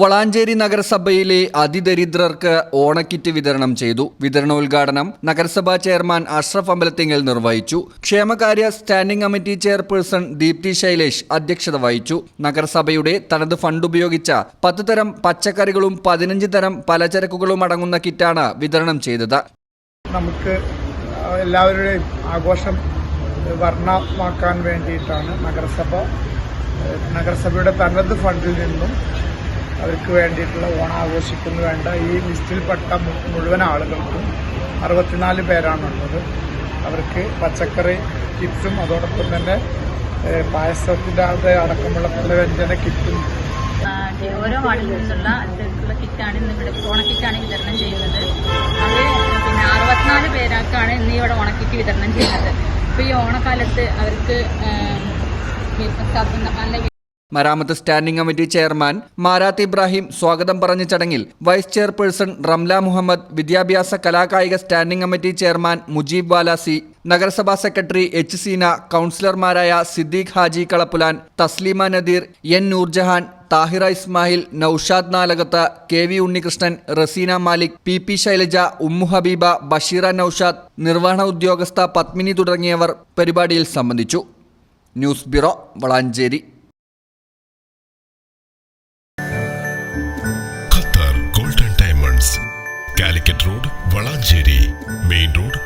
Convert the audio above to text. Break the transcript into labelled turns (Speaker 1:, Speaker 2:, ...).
Speaker 1: വളാഞ്ചേരി നഗരസഭയിലെ അതിദരിദ്രർക്ക് ഓണക്കിറ്റ് വിതരണം ചെയ്തു. വിതരണോദ്ഘാടനം നഗരസഭാ ചെയർമാൻ അഷ്റഫ് അമ്പലത്തിങ്ങൽ നിർവഹിച്ചു. ക്ഷേമകാര്യ standing committee chairperson Deepthi Shailesh അധ്യക്ഷത വഹിച്ചു. നഗരസഭയുടെ തനത് ഫണ്ട് ഉപയോഗിച്ച പത്ത് തരം പച്ചക്കറികളും പതിനഞ്ച് തരം പലചരക്കുകളും അടങ്ങുന്ന കിറ്റാണ് വിതരണം ചെയ്തത്.
Speaker 2: നമുക്ക് എല്ലാവരുടെയും ആഘോഷം വർണമാക്കാൻ വേണ്ടിയിട്ടാണ് നഗരസഭ നഗരസഭയുടെ തനത് ഫണ്ടിൽ നിന്നും അവർക്ക് വേണ്ടിയിട്ടുള്ള ഓണം ആഘോഷിക്കുന്നു വേണ്ട. ഈ ലിസ്റ്റിൽപ്പെട്ട മുഴുവൻ ആളുകൾക്കും അറുപത്തിനാല് പേരാണുള്ളത് അവർക്ക് പച്ചക്കറി കിറ്റും അതോടൊപ്പം തന്നെ പായസത്തിന്റെ അടക്കമുള്ള പലവ്യഞ്ജന കിറ്റും.
Speaker 3: ഓരോ വാർഡിൽ നിന്നുള്ള അത്തരത്തിലുള്ള കിറ്റാണ് ഇന്ന് ഇവിടെ ഓണക്കിറ്റാണ് വിതരണം ചെയ്യുന്നത്. അത് പിന്നെ അറുപത്തിനാല് പേരാക്കാണ് ഇന്ന് ഇവിടെ ഓണക്കിറ്റ് വിതരണം ചെയ്യുന്നത്. അപ്പോൾ ഈ ഓണക്കാലത്ത് അവർക്ക് നല്ല
Speaker 1: മരാമത്ത് standing committee chairman Marath Ibrahim സ്വാഗതം പറഞ്ഞ ചടങ്ങിൽ വൈസ് ചെയർപേഴ്സൺ റംല മുഹമ്മദ് വിദ്യാഭ്യാസ കലാകായിക standing committee chairman Mujeeb Valasi നഗരസഭാ സെക്രട്ടറി എച്ച് സീന കൗൺസിലർമാരായ Siddique Haji Kalappulan Thasleema Nadeer N Noorjahan Thahira Ismail Noushad Nalakath K V Unnikrishnan Raseena Malik P P Shailaja Ummu Habeeba Basheera Noushad നിർവഹണ ഉദ്യോഗസ്ഥ പത്മിനി തുടങ്ങിയവർ പരിപാടിയിൽ സംബന്ധിച്ചു. News bureau Valanchery.
Speaker 4: Road Valanchery main road